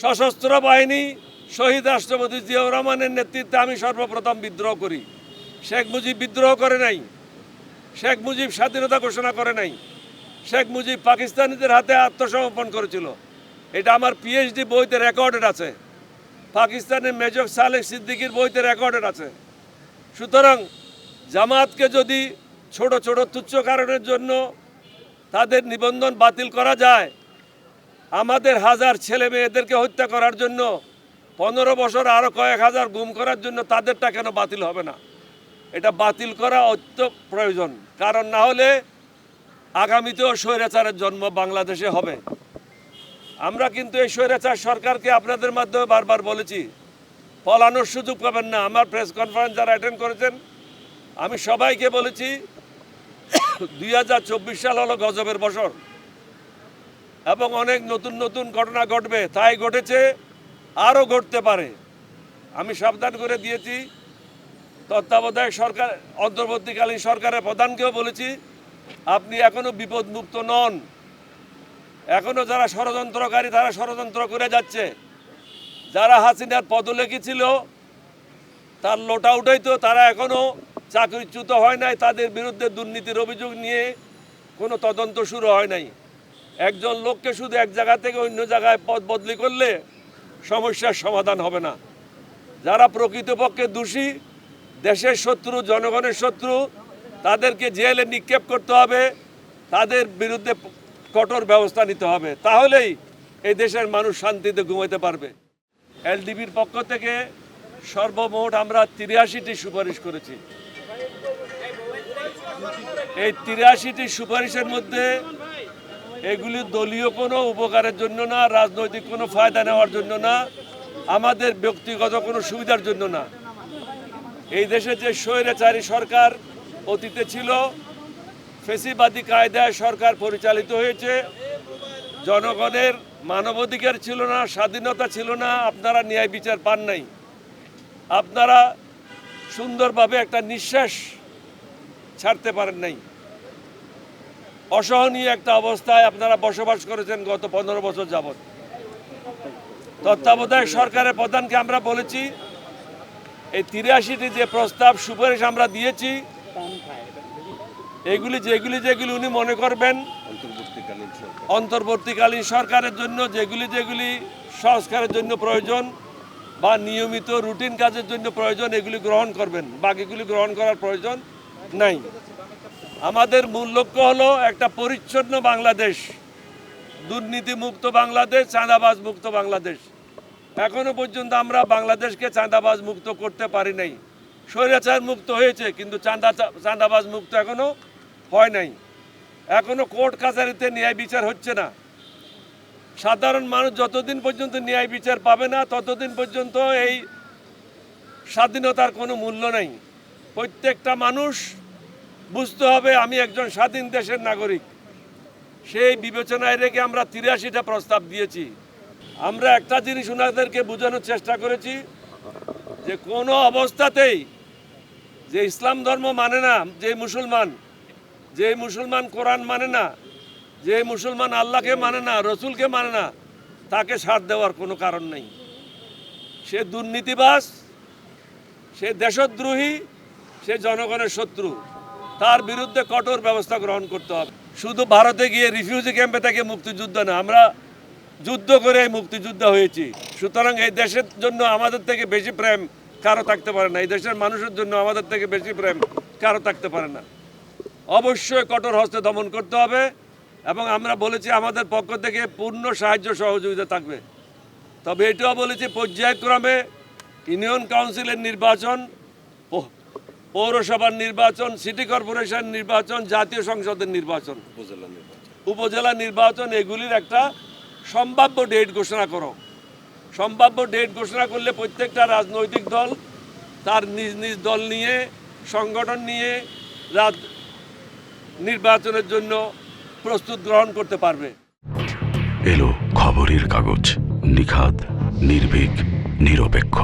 সশস্ত্র বাহিনী শহীদ রাষ্ট্রপতি জিয়াউর রহমানের নেতৃত্বে আমি সর্বপ্রথম বিদ্রোহ করি। শেখ মুজিব বিদ্রোহ করে নাই। শেখ মুজিব স্বাধীনতা ঘোষণা করে নাই। শেখ মুজিব পাকিস্তানিদের হাতে আত্মসমর্পণ করেছিল। এটা আমার পিএইচডি বইতে রেকর্ডেড আছে। পাকিস্তানের মেজর সালেহ সিদ্দিকির বইতে রেকর্ডেড আছে। সুতরাং জামাতকে যদি ছোট ছোট তুচ্ছ কারণের জন্য তাদের নিবন্ধন বাতিল করা যায় আমাদের হাজার ছেলে মেয়েদেরকে হত্যা করার জন্য পনেরো বছর আরও কয়েক হাজার গুম করার জন্য তাদেরটা কেন বাতিল হবে না? এটা বাতিল করা অত্য প্রয়োজন। কারণ না হলে আগামীতেও স্বৈরাচারের জন্ম বাংলাদেশে হবে। আমরা কিন্তু এই স্বৈরাচার সরকারকে আপনাদের মাধ্যমে বারবার বলেছি পলানোর সুযোগ পাবেন না। আমার প্রেস কনফারেন্স যারা অ্যাটেন্ড করেছেন, আমি সবাইকে বলেছি, দুই হাজার চব্বিশ সাল হলো গজবের বছর। এবং অনেক নতুন নতুন ঘটনা ঘটবে, তাই ঘটেছে, আরও ঘটতে পারে। আমি সাবধান করে দিয়েছি। তত্ত্বাবধায়ক সরকার, অন্তর্বর্তীকালীন সরকারের প্রধানকেও বলেছি, আপনি এখনও বিপদমুক্ত নন। এখনও যারা ষড়যন্ত্রকারী, তারা ষড়যন্ত্র করে যাচ্ছে। যারা হাসিনার পদলেখী ছিল, তার লোটা উঠাইতো তারা এখনও চাকরিচ্যুত হয় নাই, তাদের বিরুদ্ধে দুর্নীতির অভিযোগ নিয়ে কোনো তদন্ত শুরু হয় নাই। একজন লোককে শুধু এক জায়গা থেকে অন্য জায়গায় পদ বদলি করলে সমস্যার সমাধান হবে না। যারা প্রকৃতপক্ষে দোষী, দেশের শত্রু, জনগণের শত্রু, তাদেরকে জেলে নিক্ষেপ করতে হবে, তাদের বিরুদ্ধে কঠোর ব্যবস্থা নিতে হবে। তাহলেই এই দেশের মানুষ শান্তিতে ঘুমাইতে পারবে। এলডিবির পক্ষ থেকে সর্বমোট আমরা তিরাশিটি সুপারিশ করেছি। এই তিরাশিটি সুপারিশের মধ্যে এগুলি দলীয় কোনো উপকারের জন্য না, রাজনৈতিক কোনো ফায়দা নেওয়ার জন্য না, আমাদের ব্যক্তিগত কোনো সুবিধার জন্য না। এই দেশে যে স্বৈরাচারী সরকার অতীতে ছিল, ফেসিবাদী কায়দায় সরকার পরিচালিত হয়েছে, জনগণের মানবাধিকার ছিল না, স্বাধীনতা ছিল না, আপনারা ন্যায় বিচার পান নাই। আপনারা সুন্দরভাবে একটা নিঃশ্বাস ছাড়তে পারেন নাই। অসহনীয় একটা অবস্থায় আপনারা বসবাস করেছেন গত পনেরো বছর যাবৎ। তত্ত্বাবধায়ক সরকারের প্রধানকে আমরা বলেছি, এই তিরাশিটি যে প্রস্তাব সুপারিশ আমরা দিয়েছি, এগুলি যেগুলি যেগুলি উনি মনে করবেন, অন্তর্বর্তীকালীন সরকারের জন্য, যেগুলি যেগুলি সংস্কারের জন্য প্রয়োজন বা নিয়মিত রুটিন কাজের জন্য প্রয়োজন, এগুলি গ্রহণ করবেন, বাকিগুলি গ্রহণ করার প্রয়োজন। নাই। আমাদের মূল লক্ষ্য হলো একটা পরিচ্ছন্ন বাংলাদেশ, দুর্নীতিমুক্ত বাংলাদেশ চাঁদাবাজ মুক্ত বাংলাদেশ। এখনও পর্যন্ত আমরা বাংলাদেশকে চাঁদাবাজ মুক্ত করতে পারি নাই। স্বৈরাচার মুক্ত হয়েছে, কিন্তু চাঁদা চাঁদাবাজ মুক্ত এখনও হয় নাই। এখনও কোর্ট কাছারিতে ন্যায় বিচার হচ্ছে না। সাধারণ মানুষ যতদিন পর্যন্ত ন্যায় বিচার পাবে না, ততদিন পর্যন্ত এই স্বাধীনতার কোনো মূল্য নেই। প্রত্যেকটা মানুষ বুঝতে হবে আমি একজন স্বাধীন দেশের নাগরিক। সেই বিবেচনায় রেখে আমরা তিরাশিটা প্রস্তাব দিয়েছি। আমরা একটা জিনিস ওনাদেরকে বোঝানোর চেষ্টা করেছি যে কোনো অবস্থাতেই যে ইসলাম ধর্ম মানে না, যে মুসলমান যে মুসলমান কোরআন মানে না, যে মুসলমান আল্লাহকে মানে না, রসুলকে মানে না, তাকে সাথ দেওয়ার কোনো কারণ নেই। সে দুর্নীতিবাস সে দেশদ্রোহী সে জনগণের শত্রু। তার বিরুদ্ধে কঠোর ব্যবস্থা গ্রহণ করতে হবে। শুধু ভারতে গিয়ে রিফিউজি ক্যাম্পে থেকে মুক্তিযুদ্ধ না, আমরা যুদ্ধ করে মুক্তিযুদ্ধ হয়েছি। সুতরাং এই দেশের জন্য আমাদের থেকে বেশি প্রেম কারও থাকতে পারে না। এই দেশের মানুষের জন্য আমাদের থেকে বেশি প্রেম কারও থাকতে পারে না। অবশ্যই কঠোর হস্তে দমন করতে হবে এবং আমরা বলেছি আমাদের পক্ষ থেকে পূর্ণ সাহায্য সহযোগিতা থাকবে। তবে এটাও বলেছি পর্যায়ক্রমে ইউনিয়ন কাউন্সিলের নির্বাচন পৌরসভার নির্বাচন সিটি কর্পোরেশন নির্বাচন জাতীয় সংসদের নির্বাচন। উপজেলা নির্বাচন। উপজেলা নির্বাচন এগুলির একটা সম্ভাব্য ডেট ঘোষণা করো। সম্ভাব্য ডেট ঘোষণা করলে প্রত্যেকটা রাজনৈতিক দল তার নিজ নিজ দল নিয়ে সংগঠন নিয়ে রাজ নির্বাচনের জন্য প্রস্তুত গ্রহণ করতে পারবে। এলো খবরের কাগজ নিখাত নির্ভীক নিরপেক্ষ।